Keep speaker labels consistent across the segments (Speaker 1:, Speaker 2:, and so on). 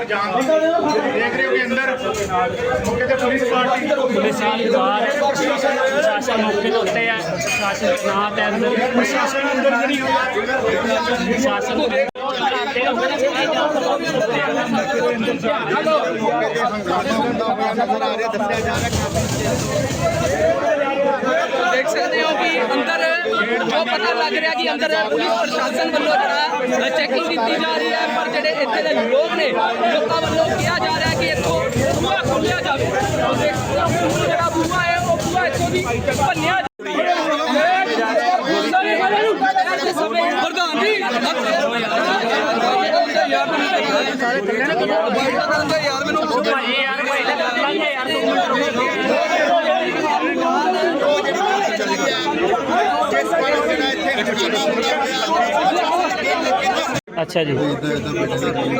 Speaker 1: ਅੰਦਰ ਜਾਣ ਦੀ ਦੇਖ ਰਹੇ ਹੋ ਕਿ ਅੰਦਰ ਮੌਕੇ ਤੇ ਪੁਲਿਸ ਪਾਰਟੀ
Speaker 2: ਪੁਲਿਸ ਵਾਲੀ ਬਾਹਰ ਹੈ ਪ੍ਰਸ਼ਾਸਨ ਮੌਕੇ ਦੇ ਉੱਤੇ ਹੈ ਪ੍ਰਸ਼ਾਸਨ ਦੇ ਨਾਂ ਤੇ ਅੰਦਰ
Speaker 1: ਪ੍ਰਸ਼ਾਸਨ ਅੰਦਰ ਹੋਇਆ।
Speaker 2: ਪ੍ਰਸ਼ਾਸਨ ਦੇ
Speaker 3: ਦੇਖ ਸਕਦੇ ਹੋ ਕਿ ਅੰਦਰ ਜੋ ਪਤਾ ਲੱਗ ਰਿਹਾ ਕਿ ਅੰਦਰ ਪੁਲਿਸ ਪ੍ਰਸ਼ਾਸਨ ਵੱਲੋਂ ਜਿਹੜਾ ਚੈਕਿੰਗ ਕੀਤੀ ਜਾ ਰਹੀ ਹੈ ਪਰ ਜਿਹੜੇ ਇੱਥੇ ਦੇ ਲੋਕ ਨੇ ਲੋਕਾਂ ਵੱਲੋਂ ਕਿਹਾ ਜਾ ਰਿਹਾ ਕਿ ਇੱਥੋਂ ਬੂਹਾ ਖੋਲ੍ਹਿਆ ਜਾਵੇ ਉਹ ਜਿਹੜਾ ਬੂਹਾ ਹੈ ਉਹ ਬੂਹਾ ਇੱਥੋਂ ਦੀ ਭੰਨਿਆ ਪ੍ਰਧਾਨ ਜੀ ਯਾਰ ਮੈਨੂੰ
Speaker 2: ਭਾਈ ਯਾਰ ਭਾਈ ਕਰ ਲਾਂਗੇ ਯਾਰ ਅੱਛਾ ਜੀ।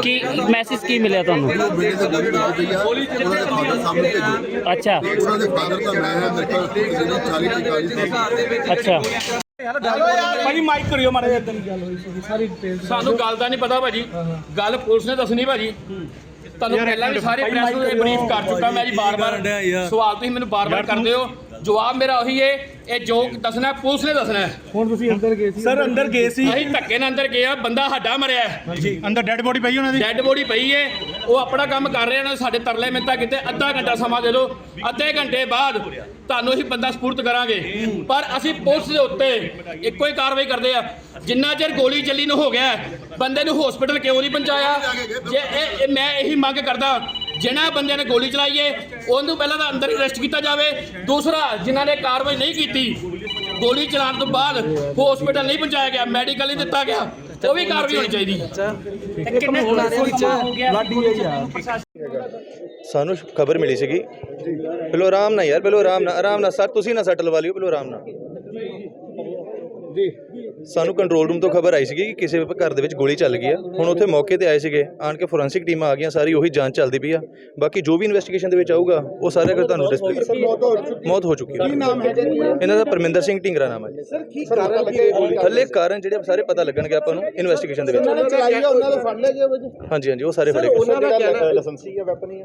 Speaker 2: ਕੀ ਮੈਸੇਜ ਕੀ ਮਿਲਿਆ ਤੁਹਾਨੂੰ?
Speaker 4: ਬੇਟੇ ਦੇ ਗੋਲੀ ਲੱਗ ਗਈ ਆ। ਉਹਨਾਂ ਦੇ ਫਾਦਰ ਸਾਹਮਣੇ ਭੇਜੋ।
Speaker 2: ਅੱਛਾ।
Speaker 4: ਉਹਨਾਂ ਦੇ ਫਾਦਰ ਦਾ ਮੈਂ ਹਾਂ ਮੇਰੇ ਕੋਲ 40 ਤੋਂ 40 ਸਾਲ
Speaker 2: ਅੱਛਾ।
Speaker 1: ਭਾਈ ਮਾਈਕ ਕਰਿਓ ਮਾਰੇ ਇਦਾਂ ਦੀ ਗੱਲ ਹੋਈ ਸਾਰੀ ਡਿਟੇਲ
Speaker 5: ਸਾਨੂੰ ਗੱਲ ਦਾ ਨਹੀਂ ਪਤਾ ਭਾਜੀ। ਗੱਲ ਪੁਲਿਸ ਨੇ ਦੱਸਣੀ ਭਾਜੀ। ਤੁਹਾਨੂੰ ਪਹਿਲਾਂ ਵੀ ਸਾਰੇ ਪ੍ਰੈਸ ਨੂੰ ਬਰੀਫ ਕਰ ਚੁੱਕਾ ਮੈਂ ਜੀ ਬਾਰ-ਬਾਰ। ਸਵਾਲ ਤੁਸੀਂ ਮੈਨੂੰ ਬਾਰ-ਬਾਰ ਕਰਦੇ ਹੋ। ਜਵਾਬ ਮੇਰਾ ਉਹੀ ਏ ਇਹ ਜੋ। ਦੱਸਣਾ ਪੁਲਿਸ ਨੇ ਦੱਸਣਾ। ਹੈ।
Speaker 1: ਹੁਣ ਤੁਸੀਂ ਅੰਦਰ ਗਏ ਸੀ। ਸਰ ਅੰਦਰ ਗਏ ਸੀ।
Speaker 5: ਅਸੀਂ ਧੱਕੇ ਨਾਲ ਅੰਦਰ ਗਏ ਆ ਬੰਦਾ ਸਾਡਾ ਮਰਿਆ। ਹੈ।
Speaker 1: ਅੰਦਰ ਡੈੱਡ ਬੋਡੀ ਪਈ ਉਹਨਾਂ ਦੀ?
Speaker 5: ਡੈੱਡ ਬੋਡੀ ਪਈ ਏ ਉਹ ਆਪਣਾ ਕੰਮ ਕਰ ਰਹੇ ਨੇ ਸਾਡੇ ਤਰਲੇ ਮਿੰਤਾ ਕਿਤੇ ਅੱਧਾ ਘੰਟਾ ਸਮਾਂ ਦੇ ਦਿਓ ਅੱਧੇ ਘੰਟੇ ਬਾਅਦ ਤੁਹਾਨੂੰ ਅਸੀਂ ਬੰਦਾ ਸਪੁਰਦ ਕਰਾਂਗੇ। ਪਰ ਅਸੀਂ ਪੁਲਿਸ ਦੇ ਉੱਤੇ ਇੱਕੋ ਹੀ ਕਾਰਵਾਈ ਕਰਦੇ ਆ। ਜਿੰਨਾ ਚਿਰ ਗੋਲੀ ਚੱਲੀ ਨੂੰ ਹੋ ਗਿਆ ਹੈ, ਬੰਦੇ ਨੂੰ ਹਸਪੀਟਲ ਕਿਉਂ ਨਹੀਂ ਪਹੁੰਚਾਇਆ? ਜੇ ਇਹ ਇਹ ਮੈਂ ਇਹੀ ਮੰਗ ਕਰਦਾ ਜਿਨ੍ਹਾਂ ਬੰਦਿਆਂ ਨੇ ਗੋਲੀ ਚਲਾਈ ਏ ਉਹਨੂੰ ਪਹਿਲਾਂ ਤਾਂ ਅੰਦਰ ਅਰੈਸਟ ਕੀਤਾ ਜਾਵੇ। ਦੂਸਰਾ ਜਿਨ੍ਹਾਂ ਨੇ ਕਾਰਵਾਈ ਨਹੀਂ ਕੀਤੀ ਗੋਲੀ ਚਲਾਉਣ ਤੋਂ ਬਾਅਦ ਹਸਪੀਟਲ ਨਹੀਂ ਪਹੁੰਚਾਇਆ ਗਿਆ ਮੈਡੀਕਲ ਨਹੀਂ ਦਿੱਤਾ ਗਿਆ ਉਹ ਵੀ ਕਾਰਵਾਈ ਹੋਣੀ ਚਾਹੀਦੀ।
Speaker 2: ਕਿੰਨੇ
Speaker 6: ਸਾਨੂੰ ਖਬਰ ਮਿਲੀ ਸੀਗੀ। ਪਹਿਲੋ ਆਰਾਮ ਨਾਲ ਯਾਰ ਪਹਿਲੋ ਆਰਾਮ ਨਾਲ ਆਰਾਮ ਨਾਲ ਸਰ ਤੁਸੀਂ ਨਾ ਸੱਟ ਲਵਾ ਲਿਓ ਪਹਿਲੋ ਆਰਾਮ ਨਾਲ। ਜੀ। ਸਾਨੂੰ ਕੰਟਰੋਲ ਰੂਮ ਤੋਂ ਖਬਰ ਆਈ ਸੀਗੀ ਕਿ ਕਿਸੇ ਘਰ ਦੇ ਵਿੱਚ ਗੋਲੀ ਚੱਲ ਗਈ ਆ। ਹੁਣ ਉੱਥੇ ਮੌਕੇ ਤੇ ਆਏ ਸੀਗੇ। ਆਣ ਕੇ ਫੋਰੈਂਸਿਕ ਟੀਮਾਂ ਆ ਗਈਆਂ ਸਾਰੀ ਉਹੀ ਜਾਂਚ ਚੱਲਦੀ ਪਈ ਆ। ਬਾਕੀ ਜੋ ਵੀ ਇਨਵੈਸਟੀਗੇਸ਼ਨ ਦੇ ਵਿੱਚ ਆਊਗਾ ਉਹ ਸਾਰਾ ਕੁਝ ਤੁਹਾਨੂੰ ਡਿਸਪਲੇ ਮੌਤ ਹੋ ਚੁੱਕੀ। ਹੈ ਇਹਨਾਂ ਦਾ ਪਰਮਿੰਦਰ ਸਿੰਘ ਢਿੰਗਰਾ ਨਾਮ ਹੈ ਸਰ ਕੀ ਕਾਰਨ ਹੱਲੇ ਕਾਰਨ ਜਿਹੜੇ ਸਾਰੇ ਪਤਾ ਲੱਗਣਗੇ ਆਪਾਂ ਨੂੰ ਇਨਵੈਸਟੀਗੇਸ਼ਨ ਦੇ ਵਿੱਚ। ਹਾਂਜੀ ਹਾਂਜੀ ਉਹ ਸਾਰੇ ਫੜੇ ਗਏ।
Speaker 4: ਲਾਇਸੈਂਸੀ ਆ ਵੈਪਨ ਹੀ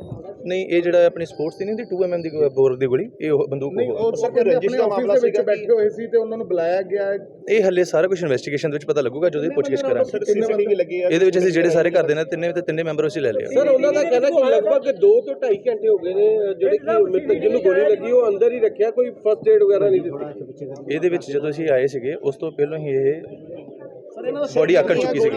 Speaker 6: ਨਹੀਂ ਇਹ ਜਿਹੜਾ ਆਪਣੀ ਸਪੋਰਟਸ ਦੀ ਨਹੀਂ ਦੀ 2 mm ਦੀ ਬੋਰ ਦੀ ਗੋਲੀ ਇਹ ਬੰਦੂਕ ਉਹ
Speaker 4: ਉਹ ਸਰ ਰੰਜਿਸ਼ ਦਾ ਮਾਮਲਾ ਸੀਗਾ? ਬੈਠੇ ਹੋਏ ਸੀ ਤੇ ਉਹਨਾਂ ਨੂੰ ਬੁਲਾਇਆ ਗਿਆ।
Speaker 6: ਇਹ ਹੱਲੇ ਸਾਰਾ ਕੁਝ ਇਨਵੈਸਟੀਗੇਸ਼ਨ ਦੇ ਵਿੱਚ ਪਤਾ ਲੱਗੂਗਾ ਜਦੋਂ ਇਹ ਪੁੱਛਗਿੱਛ ਕਰਾਂਗੇ।
Speaker 4: ਸੀਸੀਟੀਵੀ ਲੱਗੀ ਆ।
Speaker 6: ਇਹਦੇ ਵਿੱਚ ਅਸੀਂ ਜਿਹੜੇ ਸਾਰੇ ਕਰਦੇ ਨੇ ਤਿੰਨੇ ਤੇ ਤਿੰਨੇ ਮੈਂਬਰ ਅਸੀਂ ਲੈ ਲਿਆ
Speaker 7: ਸਰ ਉਹਨਾਂ ਦਾ ਕਹਿਣਾ ਕਿ ਲਗਭਗ 2 ਤੋਂ 2.5 ਘੰਟੇ ਹੋ ਗਏ ਨੇ ਜਿਹੜੇ ਕਿ ਮ੍ਰਿਤਕ ਜਿਹਨੂੰ ਗੋਲੀ ਲੱਗੀ ਉਹ ਅੰਦਰ ਹੀ ਰੱਖਿਆ ਕੋਈ ਫਸਟ ਏਡ ਵਗੈਰਾ ਨਹੀਂ ਦਿੱਤੀ।
Speaker 6: ਇਹਦੇ ਵਿੱਚ ਜਦੋਂ ਅਸੀਂ ਆਏ ਸੀਗੇ ਉਸ ਤੋਂ ਪਹਿਲਾਂ ਹੀ ਇਹ ਬੋਡੀ ਆਕੜ ਚੁੱਕੀ ਸੀ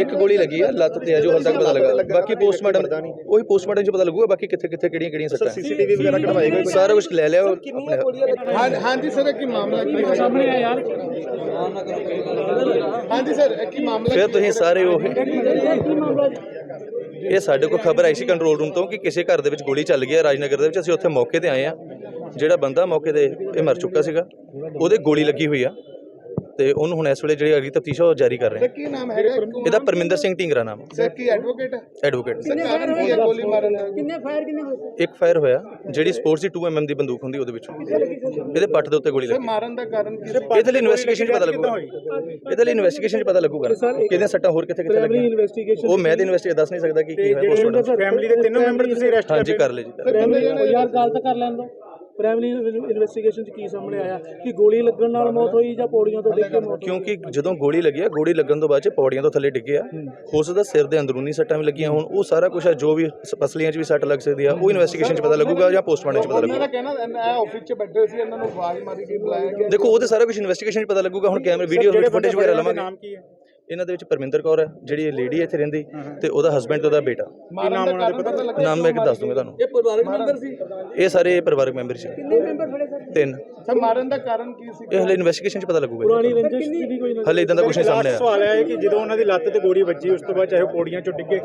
Speaker 6: ਇੱਕ ਗੋਲੀ ਲੱਗੀ ਆ ਲੱਤ ਤੇ ਆ ਜੋ ਹਾਲ ਤੱਕ ਪਤਾ ਲੱਗਾ। ਬਾਕੀ ਪੋਸਟਮਾਰਟਮ ਉਹੀ ਪੋਸਟਮਾਰਟਮ 'ਚ ਪਤਾ ਲੱਗੂਗਾ ਬਾਕੀ ਕਿੱਥੇ ਕਿੱਥੇ ਕਿਹੜੀਆਂ ਕਿਹੜੀਆਂ ਸੱਟਾਂ।
Speaker 4: ਸੀਸੀਟੀਵੀ ਵਗੈਰਾ ਕਢਵਾਈ ਗਈ?
Speaker 6: ਸਾਰਾ ਕੁਝ ਲੈ ਲਿਆ ਆਪਣੇ
Speaker 4: ਹਾਂ ਹਾਂਜੀ ਸਰ ਕੀ ਮਾਮਲਾ ਕੀ ਹੈ ਸਾਹਮਣੇ ਆ ਯਾਰ? ਹਾਂਜੀ ਸਰ ਕੀ ਮਾਮਲਾ
Speaker 6: ਫਿਰ ਤੁਸੀਂ ਸਾਰੇ ਉਹ ਇਹ ਸਾਡੇ ਕੋਲ ਖਬਰ ਆਈ ਸੀ ਕੰਟਰੋਲ ਰੂਮ ਤੋਂ ਕਿ ਕਿਸੇ ਘਰ ਦੇ ਵਿੱਚ ਗੋਲੀ ਚੱਲ ਗਈ ਹੈ ਰਾਜਨਗਰ ਦੇ ਵਿੱਚ। ਅਸੀਂ ਉੱਥੇ ਮੌਕੇ ਤੇ ਆਏ ਆ। ਜਿਹੜਾ ਬੰਦਾ ਮੌਕੇ ਤੇ ਇਹ ਮਰ ਚੁੱਕਾ ਸੀਗਾ ਉਹਦੇ ਗੋਲੀ ਲੱਗੀ ਹੋਈ ਆ। ਤੇ ਉਹਨੂੰ ਹੁਣ ਇਸ ਵੇਲੇ ਜਿਹੜੀ ਅਗਲੀ ਤਫਤੀਸ਼ ਉਹ ਜਾਰੀ ਕਰ ਰਹੇ ਆ
Speaker 4: ਕੀ ਨਾਮ ਹੈਗਾ
Speaker 6: ਇਹਦਾ ਪਰਮਿੰਦਰ ਸਿੰਘ ਢਿੰਗਰਾ ਨਾਮ
Speaker 4: ਸਰ ਕੀ ਐਡਵੋਕੇਟ ਹੈ
Speaker 6: ਐਡਵੋਕੇਟ
Speaker 4: ਸਰ ਕਾਰਨ ਕੀ ਹੈ ਗੋਲੀ ਮਾਰਨ ਦਾ
Speaker 6: ਇੱਕ ਫਾਇਰ ਹੋਇਆ ਜਿਹੜੀ ਸਪੋਰਟਸ ਦੀ 2 mm ਦੀ ਬੰਦੂਕ ਹੁੰਦੀ ਉਹਦੇ ਵਿੱਚੋਂ ਇਹਦੇ ਪੱਟ ਦੇ ਉੱਤੇ ਗੋਲੀ ਲੱਗੀ
Speaker 4: ਮਾਰਨ ਦਾ ਕਾਰਨ ਕੀ ਸੀ
Speaker 6: ਇਹਦੇ ਲਈ ਇਨਵੈਸਟੀਗੇਸ਼ਨ 'ਚ ਪਤਾ ਲੱਗੂਗਾ ਇਹਦੇ ਲਈ ਇਨਵੈਸਟੀਗੇਸ਼ਨ 'ਚ ਪਤਾ ਲੱਗੂਗਾ ਕਿਹਦੀਆਂ ਸੱਟਾਂ ਹੋਰ ਕਿੱਥੇ ਕਿੱਥੇ ਲੱਗੀਆਂ ਉਹ ਮੈਂ ਤੇ ਇਨਵੈਸਟੀ ਦੱਸ ਨਹੀਂ ਸਕਦਾ ਕਿ ਕੀ ਹੋਇਆ ਪੋਸਟਮਾਰਟਮ
Speaker 1: ਫੈਮਿਲੀ ਦੇ ਤਿੰਨੋਂ ਮੈਂਬਰ ਤੁਸੀਂ ਅਰੈਸਟ
Speaker 6: ਹਾਂਜੀ ਕਰ ਲਏ ਜੀ
Speaker 7: ਯਾਰ ਗੱਲ ਤਾਂ ਕਰ ਲੈਣ ਦੋ ਪ੍ਰਾਇਮਰੀ ਇਨਵੈਸਟੀਗੇਸ਼ਨ ਚ ਕੀ ਸਾਹਮਣੇ ਆਇਆ? ਕਿ ਗੋਲੀ ਲੱਗਣ ਨਾਲ ਮੌਤ ਹੋਈ ਜਾਂ ਪੌੜੀਆਂ ਤੋਂ ਡਿੱਗ ਕੇ ਮੌਤ
Speaker 6: ਕਿਉਂਕਿ ਜਦੋਂ ਗੋਲੀ ਲੱਗੀ ਆ ਗੋਲੀ ਲੱਗਣ ਤੋਂ ਬਾਅਦ ਚ ਪੌੜੀਆਂ ਤੋਂ ਥੱਲੇ ਡਿੱਗੇ ਆ ਹੋ ਸਕਦਾ ਸਿਰ ਦੇ ਅੰਦਰੂਨੀ ਸੱਟਾਂ ਵੀ ਲੱਗੀਆਂ ਹੁਣ। ਉਹ ਸਾਰਾ ਕੁਝ ਆ ਜੋ ਵੀ ਪਸਲੀਆਂ 'ਚ ਵੀ ਸੱਟ ਲੱਗ ਸਕਦੀ ਆ ਉਹ ਇਨਵੈਸਟੀਗੇਸ਼ਨ 'ਚ ਪਤਾ ਲੱਗੂਗਾ ਜਾਂ ਪੋਸਟਮਾਰਟਮ 'ਚ ਪਤਾ ਲੱਗੂਗਾ।
Speaker 4: ਕਹਿਣਾ ਇਹ ਆਫਿਸ 'ਚ ਬੈਠੇ ਸੀ ਇਹਨਾਂ ਨੂੰ ਆਵਾਜ਼ ਮਾਰੀ ਗਈ ਬੁਲਾਇਆ ਗਿਆ।
Speaker 6: ਦੇਖੋ ਉਹ ਤੇ ਸਾਰਾ ਕੁਝ ਇਨਵੈਸਟੀਗੇਸ਼ਨ 'ਚ ਪਤਾ ਲੱਗੂਗਾ। ਹੁਣ ਕੈਮਰੇ ਵੀਡੀਓ ਫੁਟੇਜ ਵਗੈਰਾ ਲਵਾਂਗੇ।
Speaker 1: ਨਾਮ ਕੀ ਹੈ?
Speaker 6: ਇਹਨਾਂ ਦੇ ਵਿੱਚ ਪਰਮਿੰਦਰ ਕੌਰ ਹੈ ਜਿਹੜੀ ਲੇਡੀ ਇੱਥੇ ਰਹਿੰਦੀ ਤੇ ਉਹਦਾ ਹਸਬੰਡ ਤੇ ਉਹਦਾ ਬੇਟਾ।
Speaker 4: ਦਾ ਪਤਾ
Speaker 6: ਨਾਮ ਮੈਂ ਕਿ ਦੱਸ ਦੂੰਗਾ ਤੁਹਾਨੂੰ।
Speaker 7: ਇਹ ਪਰਿਵਾਰਕ ਮੈਂਬਰ ਸੀ?
Speaker 6: ਇਹ ਸਾਰੇ ਪਰਿਵਾਰਕ ਮੈਂਬਰ ਸੀ। ਕਿੰਨੇ ਮੈਂਬਰ ਫੜੇ ਸਰ? ਤਿੰਨ।
Speaker 4: ਸਰ ਮਾਰਨ ਦਾ ਕਾਰਨ ਕੀ ਸੀ?
Speaker 6: ਇਹ ਹਲੇ ਇਨਵੈਸਟੀਗੇਸ਼ਨ 'ਚ ਪਤਾ ਲੱਗੂਗਾ
Speaker 7: ਪੁਰਾਣੀ ਰੰਜਿਸ਼ ਦੀ ਵੀ ਕੋਈ
Speaker 6: ਹਲੇ ਇਦਾਂ ਦਾ ਕੁਝ ਨਹੀਂ ਸਾਹਮਣੇ ਆਇਆ।
Speaker 1: ਸਵਾਲ ਆਇਆ ਕਿ ਜਦੋਂ ਉਹਨਾਂ ਦੀ ਲੱਤ ਤੇ ਗੋਲੀ ਵੱਜੀ ਉਸ ਤੋਂ ਬਾਅਦ ਚਾਹੇ ਉਹ ਪੌੜੀਆਂ ਚੋਂ ਡਿੱਗੇ।